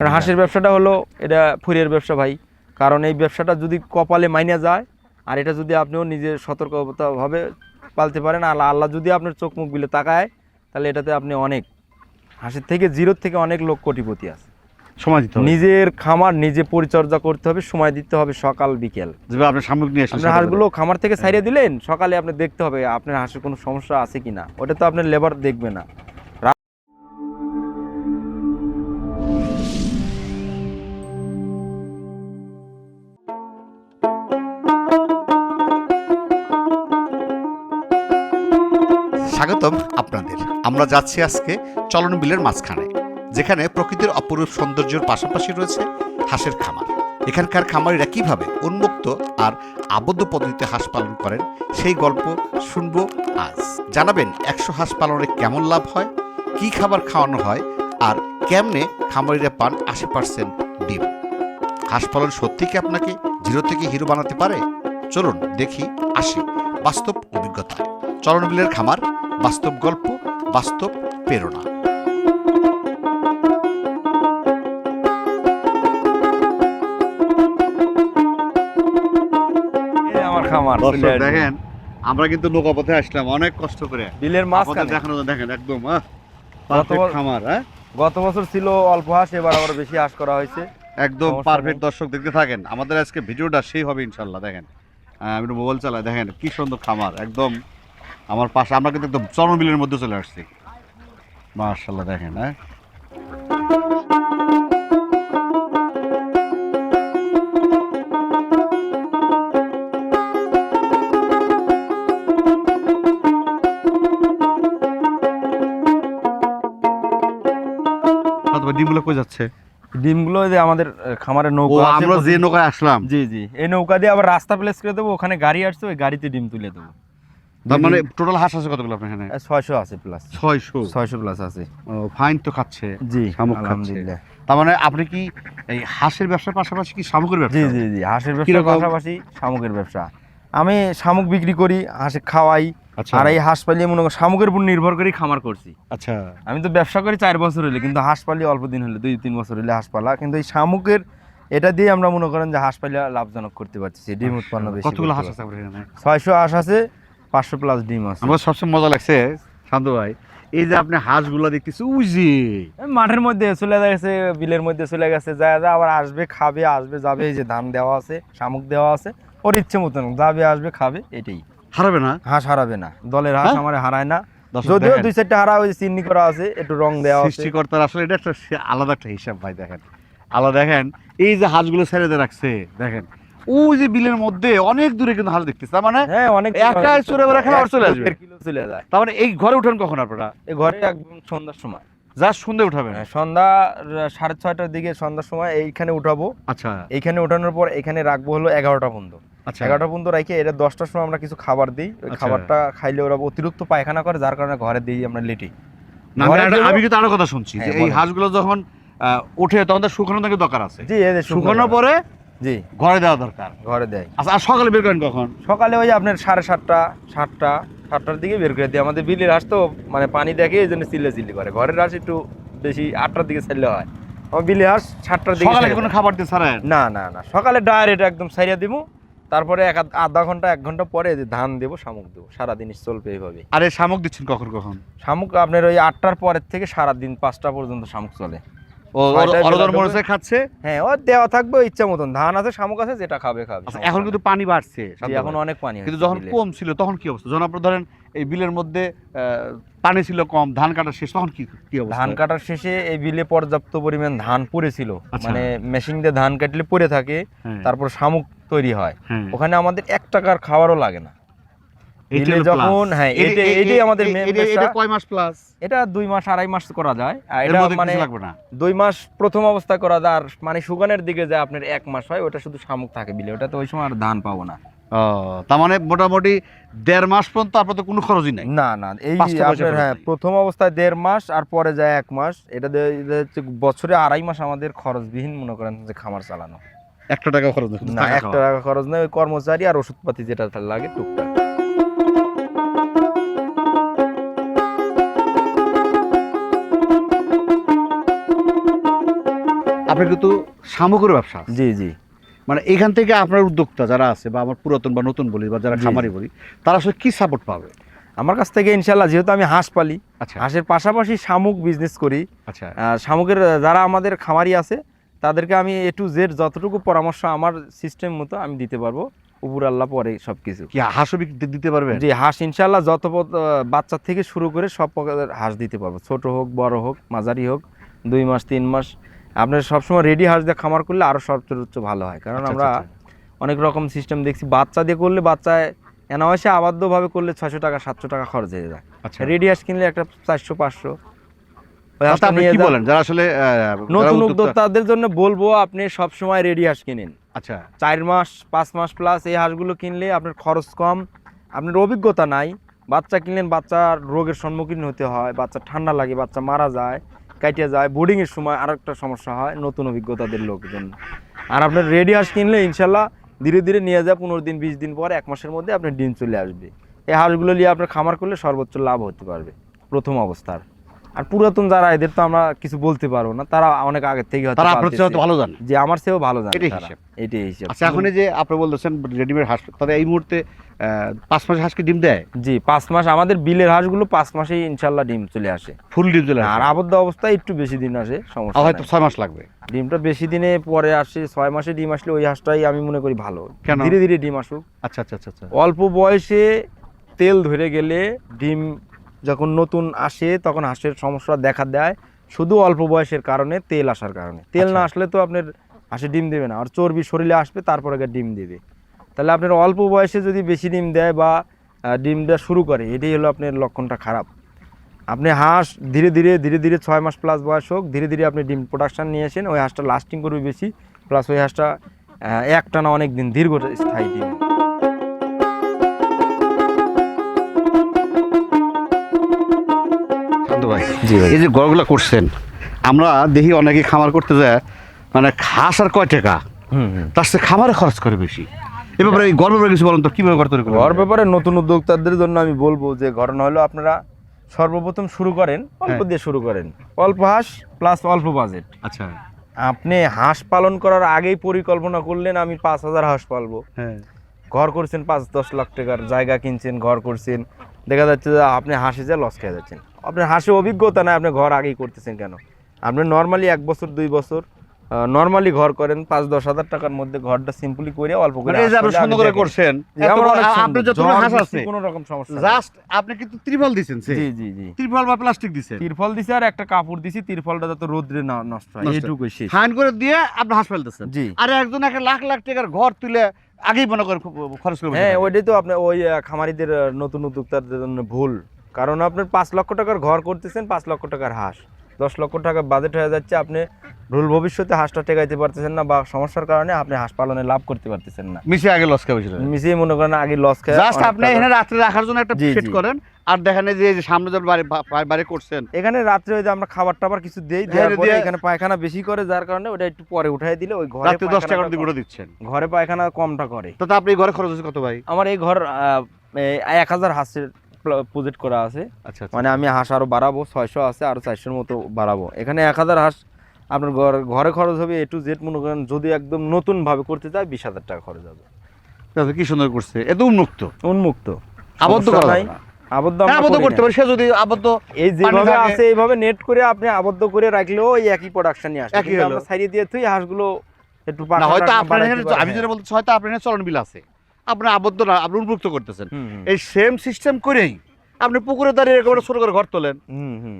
কারণ হাঁসের ব্যবসাটা হলো এটা ফুরিয়ার ব্যবসা ভাই। কারণ এই ব্যবসাটা যদি কপালে মাইনা যায় আর এটা যদি আপনিও নিজের সতর্কতাভাবে পালতে পারেন আর আল্লাহ যদি আপনার চোখ মুখ বিলে তাকায় তাহলে এটাতে আপনি অনেক হাঁসের থেকে জিরোর থেকে অনেক লোক কোটিপতি আছে। সময় দিতে নিজের খামার নিজে পরিচর্যা করতে হবে সময় দিতে হবে সকাল বিকেল। যেভাবে আপনি সামগ্রী নিয়ে আসেন আপনার হাঁসগুলো খামার থেকে ছাড়িয়ে দিলেন সকালে আপনি দেখতে হবে আপনার হাঁসের কোনো সমস্যা আছে কিনা। ওটা তো আপনার লেবার দেখবে না। স্বাগতম আপনাদের। আমরা যাচ্ছি আজকে চলন বিলের মাঝখানে, যেখানে প্রকৃতির অপরূপ সৌন্দর্যের পাশাপাশি রয়েছে হাঁসের খামার। এখানকার খামারিরা কীভাবে উন্মুক্ত আর আবদ্ধ পদ্ধতিতে হাঁস পালন করেন, সেই গল্প শুনব আজ। জানাবেন একশো হাঁস পালনে কেমন লাভ হয়, কি খাবার খাওয়ানো হয়, আর কেমনে খামারিরা পান আশি পার্সেন্ট ডিম। হাঁস পালন সত্যি কি আপনাকে জিরো থেকে হিরো বানাতে পারে? চলুন দেখি, আসি বাস্তব অভিজ্ঞতা চলন বিলের খামার বাস্তব গল্প বাস্তব প্রেরণা। খামার। দেখেন আমরা কিন্তু নৌকা পথে আসলাম অনেক কষ্ট করে। বিলের মাঝখানে। দেখানো দেখেন একদম গত খামার হ্যাঁ? গত বছর ছিল অল্প হাঁস এবার আবার বেশি হাঁস করা হয়েছে। একদম পারফেক্ট দর্শক দেখতে থাকেন আমাদের আজকে ভিডিওটা সেই হবে ইনশাল্লাহ দেখেন। আমি মোবাইল চালাই দেখেন কি সুন্দর খামার একদম আমার পাশে আমরা কিন্তু একদম চরমবিলের মধ্যে চলে আসছি। মার্শাল্লাহ দেখেন হ্যাঁ? ডিমগুলো কই যাচ্ছে? ডিমগুলো যে আমাদের খামারের নৌকা আমরা যে নৌকায় আসলাম। জি জি। এই নৌকা দিয়ে আবার রাস্তা প্লেস করে দেবো ওখানে গাড়ি আসছে ওই গাড়িতে ডিম তুলে দেবো। তার মানে টোটাল হাঁস আছে কতগুলো আপনার এখানে? ছয়শো আছে প্লাস ছয়শো? ছয়শো প্লাস আছে। ফাইন তো খাচ্ছে জি শামুক। আলহামদুলিল্লাহ। তার মানে আপনি কি এই হাঁসের ব্যবসার পাশাপাশি কি শামুকের ব্যবসা? জি জি জি হাঁসের ব্যবসার পাশাপাশি শামুকের ব্যবসা। আমি শামুক বিক্রি করি হাঁসে খাওয়াই আচ্ছা। আর এই হাঁস পালিয়ে মনে করো শামুকের উপর নির্ভর করেই খামার করছি। আচ্ছা। আমি তো ব্যবসা করি চার বছর হলে কিন্তু হাঁস পালি অল্প দিন হলে দুই তিন বছর হলে হাঁস পালা। কিন্তু এই শামুকের এটা দিয়ে আমরা মনে করেন যে হাঁস পালিয়া লাভজনক করতে পারছি ডিম উৎপন্ন বেশি কতগুলো হাঁস আছে ছয়শো হাঁস আছে পাঁচশো প্লাস ডিম আছে। আমার সবচেয়ে মজা লাগছে শান্ত ভাই। এই যে আপনি হাঁসগুলো দেখতেছি যে। মাঠের মধ্যে চলে গেছে বিলের মধ্যে চলে গেছে যা যা আবার আসবে খাবে আসবে যাবে এই যে ধান দেওয়া আছে শামুক দেওয়া আছে ওর ইচ্ছে মতন যাবে আসবে খাবে এটাই। হারাবে না? হাঁস হারাবে না দলের হাঁস হ্যাঁ? আমার হারায় না। যদিও দুই চারটা হারা ওই যে করা আছে একটু রং দেওয়া সৃষ্টিকর্তার আসলে এটা একটা আলাদা একটা হিসাব ভাই দেখেন। আলাদা দেখেন এই যে হাঁসগুলো ছেড়ে রাখছে দেখেন। ওই যে বিলের মধ্যে অনেক দূরে কিন্তু হাঁস দেখতেছে তার মানে হ্যাঁ অনেক একাই চড়ে বেড়া খেলে চলে আসবে। কিলো চলে যায়। তার মানে এই ঘরে উঠেন কখন আপনারা? এই ঘরে একদম সন্ধ্যার সময়। যা সন্ধে উঠাবেন। হ্যাঁ, সন্ধ্যা সাড়ে ছয়টার দিকে সন্ধ্যার সময় এইখানে উঠাবো। আচ্ছা। এইখানে ওঠানোর পর এখানে রাখব হলো এগারোটা পর্যন্ত। আচ্ছা। এগারোটা পর্যন্ত রেখে এটা দশটার সময় আমরা কিছু খাবার দিই। ওই আচ্ছা। খাবারটা খাইলে ওরা অতিরিক্ত পায়খানা করে যার কারণে ঘরে দিই আমরা লেটি। আমি কিন্তু আরও কথা শুনছি যে হ্যাঁ, এই। হাঁসগুলো যখন ওঠে তখন শুকানো দরকার আছে? জি শুকানোর পরে জি। ঘরে দেওয়া দরকার। ঘরে দেয়। আচ্ছা আর সকালে বের করেন কখন? সকালে ওই আপনার সাড়ে সাতটা সাতটা সাতটার দিকে বের করে দিই। আমাদের বিলের হাঁস তো মানে পানি দেখে এই জন্য চিল্লে চিল্লি করে। ঘরের হাঁস একটু বেশি আটটার দিকে ছাড়লে হয়। আমার বিলের হাঁস সাতটার দিকে সকালে কোনো খাবার দিয়ে ছাড়েন? না না না। সকালে ডাইরেক্ট একদম সাইয়া দিব তারপরে এক আধ- আধা ঘণ্টা এক ঘণ্টা পরে যে ধান দেবো শামুক দেবো। সারাদিন চলবে এইভাবে আরে শামুক দিচ্ছেন কখন কখন? শামুক আপনার ওই আটটার পরের থেকে সারাদিন পাঁচটা পর্যন্ত শামুক চলে। অরদর বেলা খাচ্ছে? হ্যাঁ ও দেওয়া থাকবে ইচ্ছা মতন। ধান আছে শামুক আছে যেটা খাবে খাবে। আচ্ছা এখন কিন্তু পানি বাড়ছে এখন অনেক পানি কিন্তু যখন কম ছিল তখন কি অবস্থা? যখন আপনার ধরেন এই বিলের মধ্যে পানি ছিল কম ধান কাটা শেষ তখন কি কি অবস্থা? ধান কাটার শেষে এই বিলে পর্যাপ্ত পরিমাণ ধান পড়েছিল আচ্ছা। মানে মেশিন দিয়ে ধান কাটলে পড়ে থাকে হ্যাঁ, তারপর শামুক তৈরি হয়। হ্যাঁ। ওখানে আমাদের এক টাকার খাবারও লাগে না। যখন হ্যাঁ এটা এটাই আমাদের এটা- এটা কয় মাস প্লাস এটা দুই মাস আড়াই মাস করা যায়। আর এটা মানে কিছু লাগবে না? দুই মাস প্রথম অবস্থায় করা যায় আর মানে সুগানের দিকে যে আপনার এক মাস হয় ওটা শুধু শামুক থাকে বিলে। ওটা তো ওই সময় আর ধান পাবো না। ও, তার মানে মোটামুটি দেড় মাস পর্যন্ত আপনার তো কোনো খরচই নাই? না না এই আপনার হ্যাঁ প্রথম অবস্থায় দেড় মাস আর পরে যায় এক মাস। এটা হচ্ছে বছরে আড়াই মাস আমাদের খরচবিহীন মনে করেন যে খামার চালানো। একটা টাকা খরচ না একটা টাকা খরচ নেই ওই কর্মচারী আর ওষুধপাতি যেটা লাগে টুকটাক। আপনার কিন্তু সামগ্রীর ব্যবসা জি জি। মানে এখান থেকে আপনার উদ্যোক্তা যারা আছে বা আমার পুরাতন বা নতুন বলি বা যারা খামারি বলি তারা আসলে কী সাপোর্ট পাবে? আমার কাছ থেকে ইনশাল্লাহ যেহেতু আমি হাঁস পালি আচ্ছা। হাঁসের পাশাপাশি শামুক বিজনেস করি। আচ্ছা। শামুকের যারা আমাদের খামারি আছে তাদেরকে আমি এ টু জেড যতটুকু পরামর্শ আমার সিস্টেম মতো আমি দিতে পারব। উপর আল্লাহ পরে সব কিছু কি হাঁসও দিতে পারবেন জি হাঁস ইনশাল্লাহ যত পদ- আহ, বাচ্চা থেকে শুরু করে সব প্রকারের হাঁস দিতে পারব। ছোট হোক বড় হোক মাঝারি হোক দুই মাস তিন মাস আপনার সবসময় রেডি হাঁস দিয়ে খামার করলে আরও সর্বোচ্চ ভালো হয়। কারণ আচ্ছা, আমরা আচ্ছা, অনেক রকম সিস্টেম দেখছি বাচ্চা দিয়ে করলে বাচ্চায় এনাওয়াসে আবদ্ধভাবে করলে ছশো টাকা সাতশো টাকা খরচ হয়ে যায়। আচ্ছা। রেডি হাঁস কিনলে একটা চারশো পাঁচশো। আচ্ছা। বলেন যারা আসলে নতুন উদ্যোক্তাদের জন্য বলব আপনি সব সময় রেডি হাঁস কিনেন। আচ্ছা। চার মাস পাঁচ মাস প্লাস এই হাঁসগুলো কিনলে আপনার খরচ কম আপনার অভিজ্ঞতা নাই। বাচ্চা কিনলেন বাচ্চার রোগের সম্মুখীন হতে হয় বাচ্চা ঠান্ডা লাগে বাচ্চা মারা যায়। কাটিয়ে যায় বোর্ডিংয়ের সময় আর একটা সমস্যা হয়, নতুন অভিজ্ঞতাদের লোকজন। আর আপনার রেডি হাঁস কিনলে ইনশাল্লাহ ধীরে ধীরে নিয়ে যায় পনেরো দিন, বিশ দিন পর এক মাসের মধ্যে আপনার ডিম চলে আসবে। এই হাঁসগুলো নিয়ে আপনার খামার করলে সর্বোচ্চ লাভ হতে পারবে, প্রথম অবস্থার। আর পুরাতন যারা এদের তো আমরা কিছু বলতে পারব না। তারা অনেক আগের থেকে তারা আপনার চেয়ে ভালো জানে। যে আমার চেয়েও ভালো জানে এটাই। হিসেব। এটাই হিসেব। আচ্ছা এখন যে আপনি বলতেছেন রেডিমেড হাঁস তাদের এই মুহূর্তে পাঁচ মাসে হাঁসকে ডিম দেয়? জি পাঁচ মাস। আমাদের বিলের হাঁসগুলো পাঁচ মাসেই ইনশাল্লাহ ডিম চলে আসে। ফুল ডিম চলে আর আবদ্ধ অবস্থায় একটু বেশি দিন আসে সমস্যা হয়তো ছয় মাস লাগবে। ডিমটা বেশি দিনে পরে আসে ছয় মাসে ডিম আসলে ওই হাঁসটাই আমি মনে করি ভালো। ধীরে ধীরে ডিম আসুক। আচ্ছা আচ্ছা আচ্ছা আচ্ছা। অল্প বয়সে তেল ধরে গেলে ডিম যখন নতুন আসে তখন হাঁসের সমস্যা দেখা দেয়। শুধু অল্প বয়সের কারণে তেল আসার কারণে। তেল না আচ্ছা। আসলে তো আপনার হাঁসে ডিম দেবে না। আর চর্বি শরীরে আসবে তারপরে ডিম দেবে। তাহলে আপনার অল্প বয়সে যদি বেশি ডিম দেয় বা ডিম দেওয়া শুরু করে এটাই হলো আপনার লক্ষণটা খারাপ। আপনি হাঁস ধীরে ধীরে ধীরে ধীরে ছয় মাস প্লাস বয়স হোক ধীরে ধীরে আপনি ডিম প্রোডাকশান নিয়ে আসেন ওই হাঁসটা লাস্টিং করবে বেশি। প্লাস ওই হাঁসটা একটানা অনেক দিন দীর্ঘ স্থায়ী ডিম। ভাই। এই যে গড়গুলা করছেন আমরা দেখি অনেকে খামার করতে যায় মানে হাঁস আর কয় টাকা? তার সাথে খামারে খরচ করে বেশি। এ ব্যাপারে এই গর্ব কিছু বলেন তো কীভাবে ঘর তৈরি ঘর ব্যাপারে নতুন উদ্যোক্তাদের জন্য আমি বলব যে ঘটনা হলো আপনারা সর্বপ্রথম শুরু করেন অল্প হ্যাঁ। দিয়ে শুরু করেন। অল্প হাঁস প্লাস অল্প বাজেট। আচ্ছা। আপনি হাঁস পালন করার আগেই পরিকল্পনা করলেন আমি পাঁচ হাজার হাঁস পালবো। হ্যাঁ। ঘর করছেন পাঁচ দশ লাখ টাকার জায়গা কিনছেন ঘর করছেন। দেখা যাচ্ছে যে আপনি হাঁসে যা লস খেয়ে যাচ্ছেন। আপনার হাঁসে অভিজ্ঞতা নাই আপনি ঘর আগেই করতেছেন কেন? আপনি নর্মালি এক বছর দুই বছর নর্মালি ঘর করেন পাঁচ দশ হাজার টাকার মধ্যে ঘরটা সিম্পলি করে অল্প করে মানে আপনি সুন্দর করে করছেন আপনি যত হাঁস আছে কোনো রকম সমস্যা জাস্ট আপনি কিন্তু ত্রিপল দিছেন জি জি জি। ত্রিপল বা প্লাস্টিক দিছেন। তিরফল দিছি আর একটা কাপড় দিছি তিরফলটা যাতে রোদ্রে না নষ্ট হয়। এইটুকুই শেষ। ফাইন করে দিয়ে আপনি হাঁস ফেলতেছেন জি। আর একজন একটা লাখ লাখ টাকার ঘর তুলে আগেই মনে করেন খরচ করে হ্যাঁ ওইটাই তো আপনার ওই খামারিদের নতুন উদ্যোক্তাদের জন্য ভুল। কারণ আপনার পাঁচ লক্ষ টাকার ঘর করতেছেন পাঁচ লক্ষ টাকার হাঁস। দশ লক্ষ টাকা বাজেট হয়ে যাচ্ছে আপনি ভুল ভবিষ্যতে হাঁসটা টেকাইতে পারতেছেন না বা সমস্যার কারণে আপনি হাঁস পালনে লাভ করতে পারতেছেন না। মিশে আগে লস খাবে মিশিয়ে মনে করেন আগে লস খায় জাস্ট আপনি এখানে রাত্রে রাখার জন্য একটা সেট করেন আর দেখেন এই যে সামনে যে বাড়ি বাড়ি করছেন। এখানে রাত্রে ওই যে আমরা খাবার টাবার কিছু দেই হ্যাঁ, পরে এখানে পায়খানা বেশি করে যার কারণে ওটা একটু পরে উঠাই দিলে ওই ঘরে রাত্রে দশ টাকা পায়খানাটা দিয়ে করে দিচ্ছেন। ঘরে পায়খানা কমটা করে। তাতে আপনি এই ঘরে খরচ হচ্ছে কত ভাই? আমার এই ঘর এক হাজার হাঁসের প্রজেক্ট করা আছে। আচ্ছা মানে আমি হাঁস আরও বাড়াবো ছয়শো আছে আরও চারশোর মতো বাড়াবো। এখানে এক হাজার হাঁস আপনার ঘর খরচ হবে এ টু জেড মনে করেন যদি একদম নতুন ভাবে করতে চায় বিশ হাজার টাকা খরচ হবে। তাহলে কি সুন্দর করছে? এত উন্মুক্ত। উন্মুক্ত। আবদ্ধ করা নাই। আবদ্ধ হ্যাঁ আবদ্ধ করতে পারে। সে যদি আবদ্ধ এই যেভাবে আছে এইভাবে নেট করে আপনি আবদ্ধ করে রাখলেও ওই একই প্রোডাকশনই আসে। একই। আমরা দিয়ে তুই হাঁসগুলো একটু না হয়তো আপনার আমি। যেটা বলতে হয়তো আপনার চলন বিল আছে। আপনার আবদ্ধ না আপনি উন্মুক্ত করতেছেন। এই সেম সিস্টেম করেই আপনি পুকুরে দাঁড়িয়ে একেবারে ছোট করে ঘর তোলেন।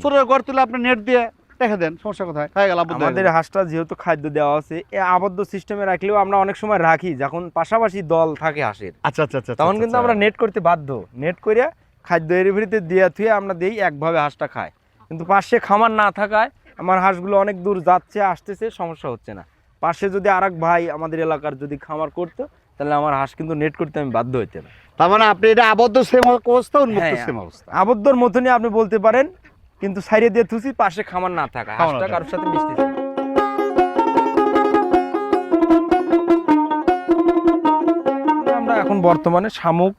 ছোট করে ঘর তুলে আপনি নেট দিয়ে রেখে দেন সমস্যা কোথায়? হয়ে গেল আমাদের হাঁসটা যেহেতু খাদ্য দেওয়া আছে এই আবদ্ধ সিস্টেমে রাখলেও আমরা অনেক সময় রাখি যখন পাশাপাশি দল থাকে হাঁসের। আচ্ছা আচ্ছা আচ্ছা তখন আচ্ছা, কিন্তু আচ্ছা। আমরা নেট করতে বাধ্য। নেট করে খাদ্য এর ভিতরে দিয়ে থুয়ে আমরা দিই একভাবে হাঁসটা খায়। কিন্তু পাশে খামার না থাকায় আমার হাঁসগুলো অনেক দূর যাচ্ছে আসতেছে সমস্যা হচ্ছে না। পাশে যদি আরেক ভাই আমাদের এলাকার যদি খামার করতো তাহলে আমার হাঁস কিন্তু নেট করতে আমি বাধ্য হইতে না। তার মানে আপনি এটা আবদ্ধ সেম অবস্থা উন্মুক্ত হ্যাঁ। সেম অবস্থা? আবদ্ধর মতনই আপনি বলতে পারেন কিন্তু সাইডে দিয়ে থুসি পাশে খামার না থাকা। হাঁসটা কারোর সাথে মিশতেছে না। আমরা এখন বর্তমানে শামুক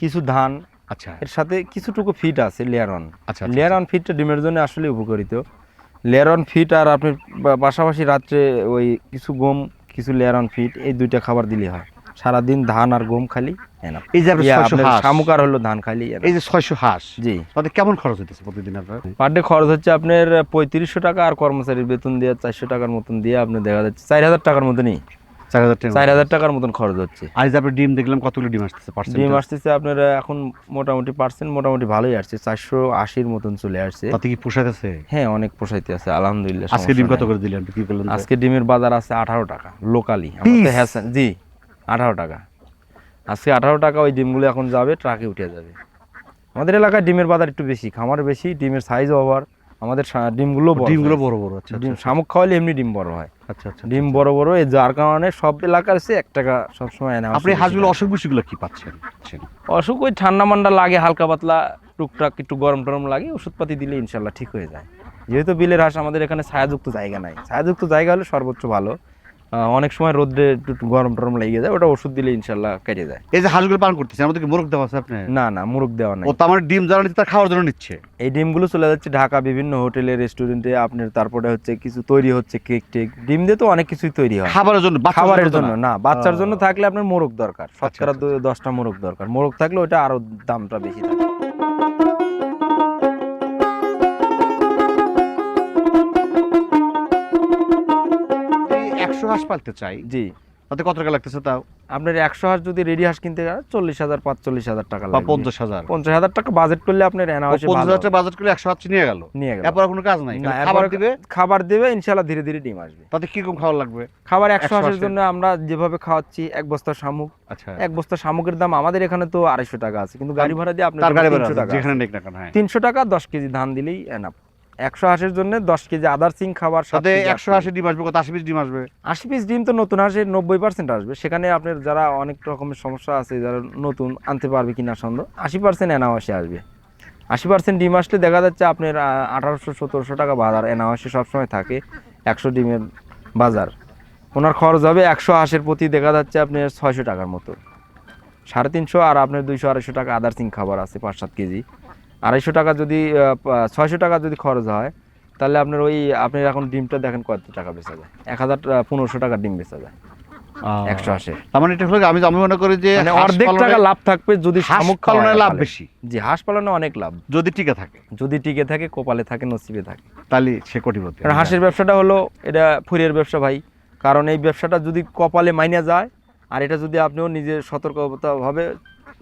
কিছু ধান আচ্ছা। এর সাথে কিছুটুকু ফিট আছে লেয়ার অন আচ্ছা লেয়ার অন ফিটটা ডিমের জন্য আসলে উপকারিত। লেরন ফিট আর আপনি পাশাপাশি রাত্রে ওই কিছু গম কিছু লেরন ফিট এই দুইটা খাবার দিলে হয়। সারাদিন ধান আর গম খালি। এই যে শামুক আর হলো ধান খালি এই যে ছয়শো হাঁস। জি। তাতে কেমন খরচ প্রতিদিন আপনার? পার ডে খরচ হচ্ছে আপনার পঁয়ত্রিশশো টাকা আর কর্মচারীর বেতন দিয়ে চারশো টাকার মতন দিয়ে আপনি দেখা যাচ্ছে চার হাজার টাকার মতনই। চার হাজার টাকার মতন। খরচ হচ্ছে। আজ আপনি ডিম দেখলাম কতগুলো ডিম আসতেছে ডিম আসতেছে আপনার এখন মোটামুটি পার্সেন্ট মোটামুটি ভালোই আসছে। চারশো আশির মতন চলে আসছে। তাতে কি পোষাইতেছে? হ্যাঁ অনেক পোষাইতে আছে আলহামদুলিল্লাহ আজকে ডিম কত করে দিলেন বিক্রি করলেন আজকে ডিমের বাজার আছে আঠারো টাকা লোকালি হ্যাঁ জি। আঠারো টাকা। আজকে আঠারো টাকা ওই ডিমগুলো এখন যাবে ট্রাকে উঠে যাবে। আমাদের এলাকায় ডিমের বাজার একটু বেশি খামার বেশি ডিমের সাইজ ওভার আমাদের ডিমগুলো ডিমগুলো। বড় বড় আচ্ছা ডিম শামুক খাওয়ালে এমনি ডিম বড় হয়। আচ্ছা আচ্ছা ডিম বড় বড় এই যার কারণে সব এলাকার সে এক টাকা সবসময় এনে আপনি হাঁসগুলো অসুখ বিসুখগুলো কি পাচ্ছেন? অসুখ ওই ঠান্ডা মান্ডা লাগে হালকা পাতলা টুকটাক একটু গরম টরম লাগে ওষুধপাতি দিলে ইনশাল্লাহ ঠিক হয়ে যায়। যেহেতু বিলের হাঁস আমাদের এখানে ছায়াযুক্ত জায়গা নাই। ছায়াযুক্ত জায়গা হলে সর্বোচ্চ ভালো। অনেক সময় রোদ্রে একটু গরম টরম লেগে যায় ওটা ওষুধ দিলে ইনশাল্লাহ কেটে যায়। এই যে হাঁসগুলো পালন করতেছে আমাদের কি মোরগ দেওয়া আছে আপনি না না মুরগ দেওয়া নাই। ও তার মানে ডিম যারা নিচ্ছে তার খাওয়ার জন্য নিচ্ছে। এই ডিমগুলো চলে যাচ্ছে ঢাকা বিভিন্ন হোটেলে রেস্টুরেন্টে আপনার তারপরে হচ্ছে কিছু তৈরি হচ্ছে কেক টেক। ডিম দিয়ে তো অনেক কিছুই তৈরি হয়। খাবারের জন্য খাবারের জন্য না। বাচ্চার জন্য থাকলে আপনার মোরগ দরকার। শতকরা আচ্ছা, দশটা মোরগ দরকার। মোরগ থাকলে ওটা আরও দামটা বেশি থাকে। হাঁস পালতে চাই জি। তাতে কত টাকা লাগতেছে তাও? আপনার একশো হাঁস যদি রেডি হাঁস কিনতে গেলে চল্লিশ হাজার পাঁচচল্লিশ হাজার টাকা বা পঞ্চাশ হাজার। পঞ্চাশ হাজার টাকা বাজেট করলে আপনার এনা পঞ্চাশ হাজার টাকা বাজেট করে একশো হাঁস নিয়ে গেল। নিয়ে গেল। এরপর কোনো কাজ নাই খাবার দিবে? খাবার দেবে ইনশাল্লাহ ধীরে ধীরে ডিম আসবে। তাতে খাবার লাগবে? খাবার একশো হাঁসের? জন্য আমরা যেভাবে খাওয়াচ্ছি এক বস্তা শামুক। আচ্ছা। এক বস্তা শামুকের দাম আমাদের এখানে তো আড়াইশো টাকা আছে কিন্তু গাড়ি ভাড়া দিয়ে আপনার তিনশো টাকা হ্যাঁ। তিনশো টাকা দশ কেজি ধান দিলেই এনাফ একশো হাঁসের জন্য দশ কেজি আদার সিং খাবার কেজি একশো হাঁসের ডিম আসবে কত আশি পিস ডিম আসবে? আশি পিস ডিম তো নতুন হাঁসের নব্বই পার্সেন্ট আসবে। সেখানে আপনার যারা অনেক রকমের সমস্যা আছে যারা নতুন আনতে পারবে কিনা সন্দেহ আশি পার্সেন্ট এনাওয়াসে আসবে। আশি পার্সেন্ট ডিম আসলে দেখা যাচ্ছে আপনার আঠারোশো সতেরোশো টাকা বাজার এনাওয়াসে সবসময় থাকে একশো ডিমের বাজার। ওনার খরচ হবে একশো হাঁসের প্রতি দেখা যাচ্ছে আপনার ছয়শো টাকার মতো। সাড়ে তিনশো আর আপনার দুইশো আড়াইশো টাকা আদার সিং খাবার আছে পাঁচ সাত কেজি। আড়াইশো টাকা যদি ছয়শো টাকা যদি খরচ হয় তাহলে আপনার ওই আপনি এখন ডিমটা দেখেন কত টাকা বেচা যায়। এক হাজার পনেরোশো টাকার ডিম বেচা যায়। একশো হাঁসের তার মানে এটা হলো আমি আমি মনে করি যে মানে অর্ধেক টাকা লাভ থাকবে যদি শামুক পালনে লাভ বেশি। জি হাঁস পালনে অনেক লাভ। যদি টিকে থাকে। যদি টিকে থাকে কপালে থাকে নসিবে থাকে। তাহলে সে কোটিপতি। হাঁসের ব্যবসাটা হলো এটা ফুরিয়ার ব্যবসা ভাই। কারণ এই ব্যবসাটা যদি কপালে মাইনা যায় আর এটা যদি আপনিও নিজে সতর্কতাভাবে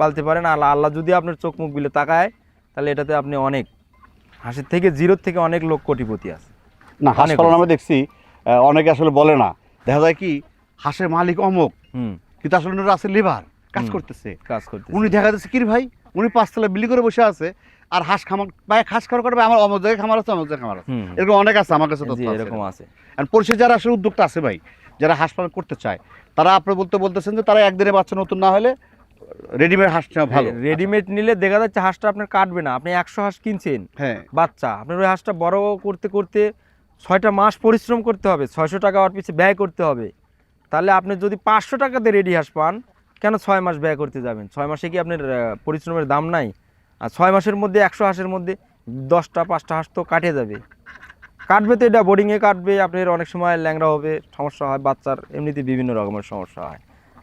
পালতে পারেন আর আল্লাহ যদি আপনার চোখ মুখ বিলে তাকায় তাহলে এটাতে আপনি অনেক হাঁসের থেকে জিরোর থেকে অনেক লোক কোটিপতি আছে। না হাঁস পালন হয়েছে। আমি দেখছি অনেকে আসলে বলে না। দেখা যায় কি হাঁসের মালিক অমুক কিন্তু আসলে উনি আছে লিভার কাজ করতেছে। কাজ করতে উনি দেখা যাচ্ছে কি ভাই উনি পাঁচতলা বিলি করে বসে আছে আর হাঁস খামার ভাই হাঁস খামার করবে আমার অমুক জায়গায় খামার আছে অমুক জায়গায় খামার আছে। এরকম অনেক আছে আমার কাছে তথ্য এরকম আছে। আর পরিষদ যারা আসলে উদ্যোক্তা আছে ভাই যারা হাঁস পালন করতে চায় তারা আপনি বলতে বলতেছেন যে তারা একদিনে বাচ্চা নতুন না হলে রেডিমেড হাঁস নেওয়া ভালো। রেডিমেড নিলে দেখা যাচ্ছে হাঁসটা আপনার কাটবে না। আপনি একশো হাঁস কিনছেন হ্যাঁ। বাচ্চা আপনার ওই হাঁসটা বড় করতে করতে ছয়টা মাস পরিশ্রম করতে হবে ছয়শো টাকা ওর পিছিয়ে ব্যয় করতে হবে। তাহলে আপনি যদি পাঁচশো টাকাতে রেডি হাঁস পান কেন ছয় মাস ব্যয় করতে যাবেন? ছয় মাসে কি আপনার পরিশ্রমের দাম নাই? আর ছয় মাসের মধ্যে একশো হাঁসের মধ্যে দশটা পাঁচটা হাঁস তো কাটে যাবে। কাটবে তো এটা বোর্ডিংয়ে কাটবে আপনার অনেক সময় ল্যাংড়া হবে সমস্যা হয় বাচ্চার এমনিতে বিভিন্ন রকমের সমস্যা হয়।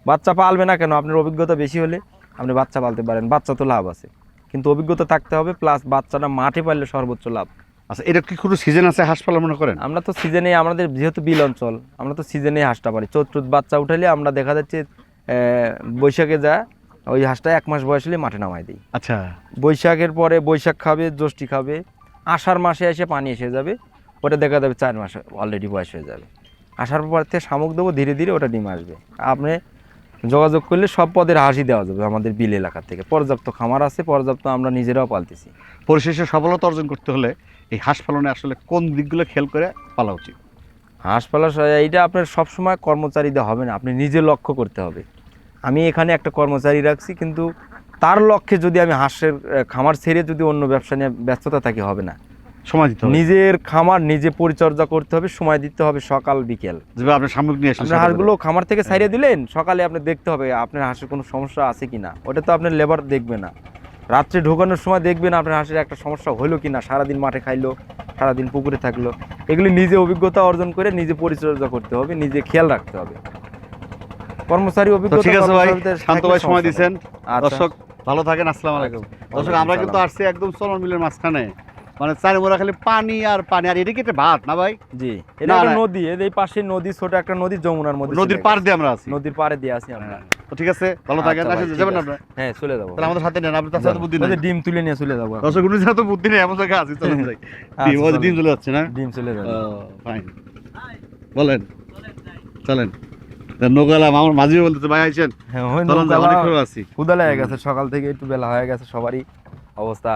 বাচ্চা পালবে না কেন? আপনার অভিজ্ঞতা বেশি হলে আপনি বাচ্চা পালতে পারেন বাচ্চা তো লাভ আছে। কিন্তু অভিজ্ঞতা থাকতে হবে প্লাস বাচ্চাটা মাঠে পারলে সর্বোচ্চ লাভ। আচ্ছা এটা কি কোনো সিজন আছে হাঁস পালন মনে করেন? আমরা তো সিজনে আমাদের যেহেতু বিল অঞ্চল আমরা তো সিজনে হাঁসটা পারি চৈত্র বাচ্চা উঠালে আমরা দেখা যাচ্ছে বৈশাখে যা ওই হাঁসটা এক মাস বয়স হলে মাঠে নামাই দিই আচ্ছা। বৈশাখের পরে বৈশাখ খাবে জ্যৈষ্ঠী খাবে আষাঢ় মাসে এসে পানি এসে যাবে ওটা দেখা যাবে চার মাস অলরেডি বয়স হয়ে যাবে। আসার পর থেকে শামুক দেবো ধীরে ধীরে ওটা ডিম আসবে। আপনি যোগাযোগ করলে সব পদের হাসি দেওয়া যাবে আমাদের বিল এলাকা থেকে। পর্যাপ্ত খামার আছে পর্যাপ্ত আমরা নিজেরাও পালতেছি। পরিশেষে সফলতা অর্জন করতে হলে এই হাঁস পালনে আসলে কোন দিকগুলো খেয়াল করে পালা উচিত? হাঁস পালা এইটা আপনার সবসময় কর্মচারীদের হবে না আপনি নিজে লক্ষ্য করতে হবে। আমি এখানে একটা কর্মচারী রাখছি কিন্তু তার লক্ষ্যে যদি আমি হাঁসের খামার ছেড়ে যদি অন্য ব্যবসা নিয়ে ব্যস্ততা থাকি হবে না। সময় দিতে হবে। নিজের খামার নিজে পরিচর্যা করতে হবে সময় দিতে হবে সকাল বিকেল। যেভাবে আপনি সামগ্রী নিয়ে আসলেন হাঁসগুলো খামার থেকে ছাড়িয়ে দিলেন সকালে আপনি দেখতে হবে আপনার হাঁসের কোনো সমস্যা আছে কি না ওটা তো আপনার লেবার দেখবে না। রাত্রে ঢোকানোর সময় দেখবেন আপনার হাঁসের একটা সমস্যা হলো কি না সারাদিন মাঠে খাইলো সারাদিন পুকুরে থাকল। এগুলি নিজে অভিজ্ঞতা অর্জন করে নিজে পরিচর্যা করতে হবে নিজে খেয়াল রাখতে হবে। কর্মচারী অভিজ্ঞতা ঠিক আছে ভাই শান্ত ভাই সময় নেই। আচ্ছা। দর্শক ভালো থাকেন আসসালামু আলাইকুম। দর্শক আমরা কিন্তু আসছি একদম চলন মিলের মাঝখানে। মানে চারিমোড়া খালি পানি আর পানি। আর এটা কি একটা ভাত না ভাই? জি। এটা একটা নদী এর এই পাশে নদী ছোট একটা নদী যমুনার মধ্যে নদীর চলে পার দিয়ে আমরা আছি। নদীর পাড়ে দিয়ে আছি আমরা। তো ঠিক আছে ভালো থাকেন। আচ্ছা আসলে যাবেন। আপনার হ্যাঁ চলে যাব। তাহলে আমাদের সাথে নেন আপনি তার সাথে বুদ্ধি নেই। ডিম তুলে নিয়ে চলে যাব। দর্শক উনি তো বুদ্ধি নেই এমন জায়গায় আছি চলুন যাই। আচ্ছা, ডিম ওই ডিম চলে যাচ্ছে না? ডিম চলে যাবে। ফাইন বলেন। চলেন। নৌকালাম আমার মাঝিও বলতেছে ভাই আইছেন হ্যাঁ ওই চলুন অনেক আছি। ক্ষুদা লেগে গেছে সকাল থেকে একটু বেলা হয়ে গেছে সবারই অবস্থা।